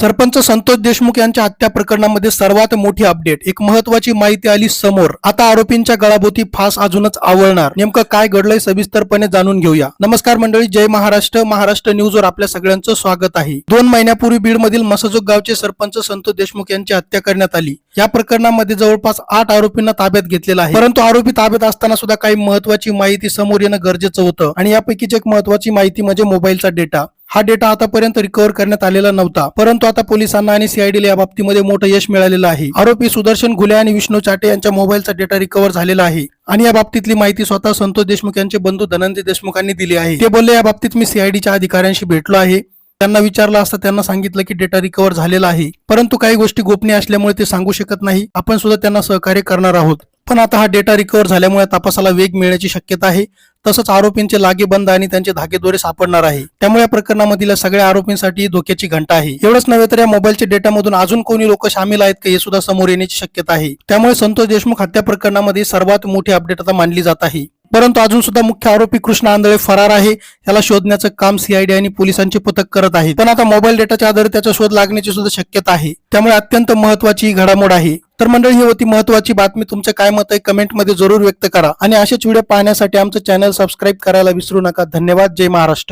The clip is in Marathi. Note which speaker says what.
Speaker 1: सरपंच संतोष देशमुख यांच्या हत्या प्रकरणामध्ये सर्वात मोठी अपडेट एक महत्वाची माहिती आली समोर. आता आरोपींच्या गळाभोवती फास अजूनच आवळणार. नेमकं काय घडलंय सविस्तरपणे जाणून घेऊया. नमस्कार मंडळी जय महाराष्ट्र. महाराष्ट्र न्यूजवर आपल्या सगळ्यांचं स्वागत आहे. दोन महिन्यापूर्वी बीडमधील मसजोग गावचे सरपंच संतोष देशमुख यांची हत्या करण्यात आली. या प्रकरणामध्ये जवळपास आठ आरोपींना ताब्यात घेतलेला आहे. परंतु आरोपी ताब्यात असताना सुद्धा काही महत्वाची माहिती समोर येणं गरजेचं होतं. आणि यापैकीच एक महत्वाची माहिती म्हणजे मोबाईलचा डेटा. हा डेटा आतापर्यंत रिकव्हर करण्यात आलेला नव्हता. परंतु आता पोलिसांना आणि सीआयडीला या बाबतीमध्ये मोठं यश मिळालेलं आहे. आरोपी सुदर्शन घुले आणि विष्णू चाटे यांच्या मोबाईलचा डेटा रिकव्हर झालेला आहे. आणि या बाबतीतली माहिती स्वतः संतोष देशमुख यांचे बंधू धनंजय देशमुखांनी दिली आहे. ते बोलले या बाबतीत मी सीआयडीच्या अधिकाऱ्यांशी भेटलो आहे. त्यांना विचारलं असता त्यांना सांगितलं की डेटा रिकव्हर झालेला आहे. परंतु काही गोष्टी गोपनीय असल्यामुळे ते सांगू शकत नाही. आपण सुद्धा त्यांना सहकार्य करणार आहोत. पण आता हा डेटा रिकव्हर झाल्यामुळे तपासाला वेग मिळण्याची शक्यता आहे. तसंच आरोपींचे लागेबंद आणि त्यांचे धागेदोरे सापडणार आहे. त्यामुळे या प्रकरणामधील सगळ्या आरोपींसाठी धोक्याची घंटा आहे. एवढंच नव्हे तर या मोबाईलच्या डेटामधून अजून कोणी लोक सामील आहेत का हे सुद्धा समोर येण्याची शक्यता आहे. त्यामुळे संतोष देशमुख हत्या प्रकरणामध्ये सर्वात मोठी अपडेट आता मानली जात आहे. परंतु अजून सुद्धा मुख्य आरोपी कृष्ण आंधळे फरार आहे. त्याला शोधण्याचं काम सीआयडी आणि पोलिसांचे पथक करत आहे. पण आता मोबाईल डेटाच्या आधारे त्याचा शोध लागण्याची सुद्धा शक्यता आहे. त्यामुळे अत्यंत महत्वाची ही घडामोड आहे. तर मंडळी ही होती महत्वाची बातमी. तुमचं काय मत आहे कमेंटमध्ये जरूर व्यक्त करा. आणि असेच व्हिडिओ पाहण्यासाठी आमचं चॅनल सबस्क्राईब करायला विसरू नका. धन्यवाद. जय महाराष्ट्र.